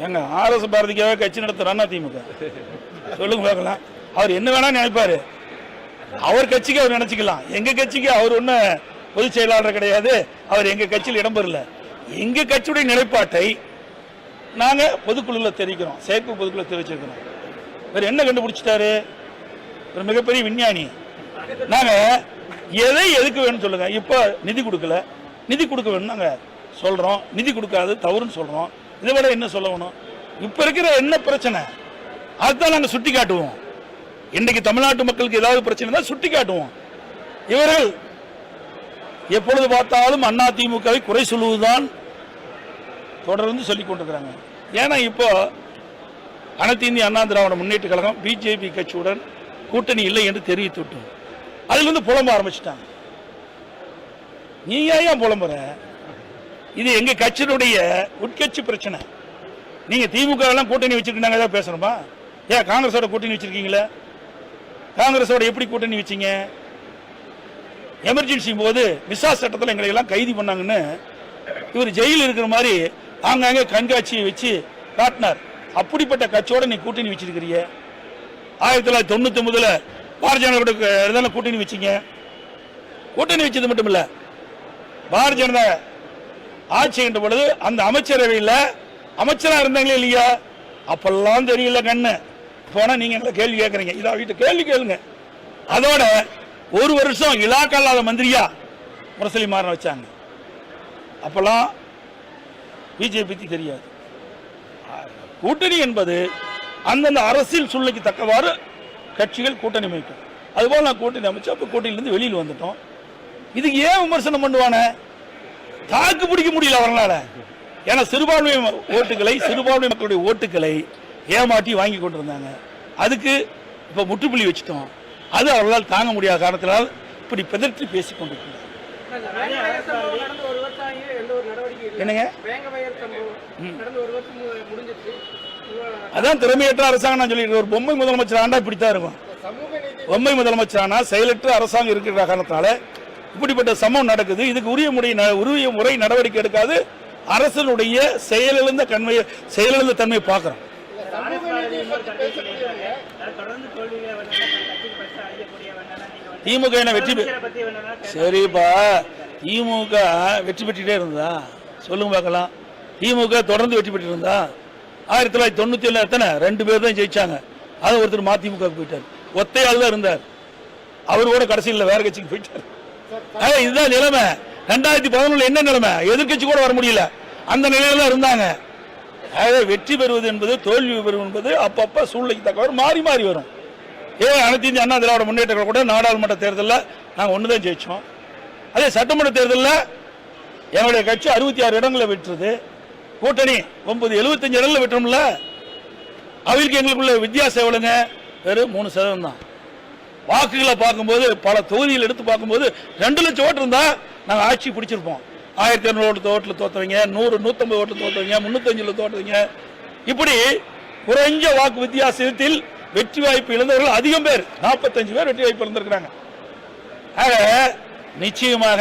ஏங்க ஆர்எஸ் பாரதிக்காக கட்சி நடத்துறான்னா திமுக. சொல்லுங்க பார்க்கலாம். அவர் என்ன வேணா நினைப்பாரு. அவர் கட்சிக்கு அவர் நினைச்சுக்கலாம். எங்க கட்சிக்கு அவர் ஒன்றும் பொதுச் செயலாளர் கிடையாது. அவர் எங்க கட்சியில் இடம்பெறல எங்க கட்சியுடைய நிலைப்பாட்டை நாங்க பொதுக்குழுல தெரிவிக்கிறோம். செயற்கை பொதுக்குழு தெரிவிச்சிருக்கிறோம். இவர் என்ன கண்டுபிடிச்சிட்டாரு? ஒரு மிகப்பெரிய விஞ்ஞானி. நாங்க எதை எதுக்கு வேணும்னு சொல்லுங்க. இப்போ நிதி கொடுக்கல. நிதி கொடுக்க வேணும் நாங்க சொல்றோம். நிதி கொடுக்காது தவறுன்னு சொல்றோம். இதை விட என்ன சொல்லணும்? இப்போ இருக்கிற என்ன பிரச்சனை? அதுதான் நாங்கள் சுட்டி காட்டுவோம். இன்னைக்கு தமிழ்நாட்டு மக்களுக்கு ஏதாவது பிரச்சனை தான் சுட்டி காட்டுவோம். இவர்கள் எப்பொழுது பார்த்தாலும் அண்ணா திமுகவை குறை சொல்லுவதுதான் தொடர்ந்து சொல்லிக் கொண்டிருக்கிறாங்க. ஏன்னா இப்போ அனைத்து இந்திய அண்ணா திராவிட முன்னேற்ற கழகம் பிஜேபி கட்சியுடன் கூட்டணி இல்லை என்று தெரிவித்து விட்டோம். அதுல புலம்ப ஆரம்பிச்சிட்டாங்க. நீங்க ஏன் புலம்புற? இது எங்க கட்சியினுடைய உட்கட்சி பிரச்சனை. நீங்க திமுக எல்லாம் கூட்டணி வச்சிருக்காங்க ஏதாவது பேசணுமா? ஏன் காங்கிரஸோட கூட்டணி வச்சிருக்கீங்களே? காங்கிரஸோட எப்படி கூட்டணி வச்சீங்க? எமர்ஜென்சி போது விசா சட்டத்தில் எங்களை எல்லாம் கைது பண்ணாங்கன்னு இவர் ஜெயிலில் இருக்கிற மாதிரி ஆங்காங்கே கண்காட்சியை வச்சு காட்டினார். அப்படிப்பட்ட கட்சியோட நீ கூட்டணி வச்சிருக்கிறிய ஆயிரத்தி தொள்ளாயிரத்தி தொண்ணூத்தி ஒன்பதுல பாரதிய ஜனதா தானே கூட்டணி வச்சீங்க? கூட்டணி வச்சது மட்டும் இல்ல பாரதிய ஜனதா ஆட்சி என்ற பொழுது அந்த அமைச்சரவையில் அமைச்சராக இருந்தாங்களே இல்லையா? அப்பெல்லாம் தெரியல கண்ணு. போனால் நீங்கள் எங்களை கேள்வி கேட்குறீங்க இதை வீட்டு கேள்வி கேளுங்க. அதோட ஒரு வருஷம் இலாக்கா இல்லாத மந்திரியா முரசலி மாறன் வச்சாங்க. அப்பெல்லாம் பிஜேபி தெரியாது. கூட்டணி என்பது அந்தந்த அரசியல் சூழ்நிலைக்கு தக்கவாறு கட்சிகள் கூட்டணி அமைக்கும். அதுபோல் நான் கூட்டணி அமைச்சு அப்போ கூட்டணியிலேருந்து வெளியில் வந்துட்டோம். இதுக்கு ஏன் விமர்சனம் பண்ணுவானே? தாக்கு பிடிக்க முடியல அவர்களால. ஏன்னா சிறுபான்மை ஓட்டுகளை சிறுபான்மை மக்களுடைய ஓட்டுகளை ஏமாற்றி வாங்கி கொண்டிருந்தாங்க. அதுக்கு இப்போ முற்றுப்புள்ளி வச்சுட்டோம். அது அவர்களால் தாங்க முடியாத காரணத்தினால் இப்படி பிதற்றி பேசிக் கொண்டிருக்கிறார். என்னங்க? அதான் திறமையற்ற அரசாங்கம் நான் சொல்லிட்டு ஒரு பொம்மை முதலமைச்சர் ஆண்டா இப்படித்தான் இருக்கும். பொம்மை முதலமைச்சர் ஆனா செயலற்ற அரசாங்கம் இருக்கிற காரணத்தினால இப்படிப்பட்ட சம்பவம் நடக்குது. இதுக்கு உரிய முறை உரிய முறை நடவடிக்கை எடுக்காது. அரசனுடைய செயலிழந்த கண்மை செயலிழந்த தன்மையை பார்க்கிறோம். திமுக என்ன வெற்றி பெ- சரிப்பா. திமுக வெற்றி பெற்றுட்டே இருந்தா? சொல்லுங்க பார்க்கலாம். திமுக தொடர்ந்து வெற்றி பெற்று இருந்தா ஆயிரத்தி தொள்ளாயிரத்தி தொண்ணூத்தி ஏழு எத்தனை? ரெண்டு பேர் தான் ஜெயிச்சாங்க. அதை ஒருத்தர் மதிமுக போயிட்டார். ஒத்தையால் தான் இருந்தார். அவர் கூட கடைசியில் வேற கட்சிக்கு போயிட்டார். இதுதான் நிலைமை. ரெண்டாயிரத்தி பதினொன்று என்ன நிலைமை? எதிர்க்கட்சி கூட வர முடியல. அந்த நிலையில தான் இருந்தாங்க. ஆக வெற்றி பெறுவது என்பது தோல்வி பெறுவது என்பது அப்பப்ப சூழ்நிலைக்கு தக்கவாறு மாறி மாறி வரும். ஏன் அனைத்து இந்திய அண்ணா திராவிட முன்னேற்ற கூட நாடாளுமன்ற தேர்தலில் நாங்கள் ஒன்று தான் ஜெயிச்சோம். அதே சட்டமன்ற தேர்தலில் எங்களுடைய கட்சி அறுபத்தி ஆறு இடங்களில் விட்டுருது கூட்டணி ஒன்பது எழுபத்தஞ்சு இடங்களில் விட்டுரும்ல அவங்களுக்கு எங்களுக்குள்ள வித்தியாசம் எவ்வளோங்க வெறும் மூணு சதவீதம் தான். வாக்குகளை பார்க்கும்போது பல தொகுதிகள் எடுத்து பார்க்கும்போது ரெண்டு லட்சம் ஓட்டு இருந்தால் நாங்கள் ஆட்சி பிடிச்சிருப்போம். ஆயிரத்தி இரநூறு ஓட்டு ஓட்டில் தோற்றுவீங்க நூறு நூற்றம்பது ஓட்டில் தோற்றுவீங்க முந்நூற்றஞ்சில் தோற்றுவீங்க இப்படி குறைஞ்ச வாக்கு வித்தியாசத்தில் வெற்றி வாய்ப்பு இழந்தவர்கள் அதிகம் பேர் நாற்பத்தஞ்சு பேர் வெற்றி வாய்ப்பு இழந்திருக்கிறாங்க. ஆக நிச்சயமாக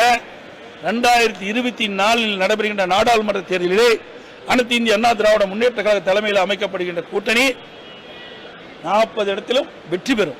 ரெண்டாயிரத்தி இருபத்தி நாலில் நடைபெறுகின்ற நாடாளுமன்ற தேர்தலிலே அனைத்து இந்திய அண்ணா திராவிட முன்னேற்ற கழக தலைமையில் அமைக்கப்படுகின்ற கூட்டணி நாற்பது இடத்திலும் வெற்றி பெறும்.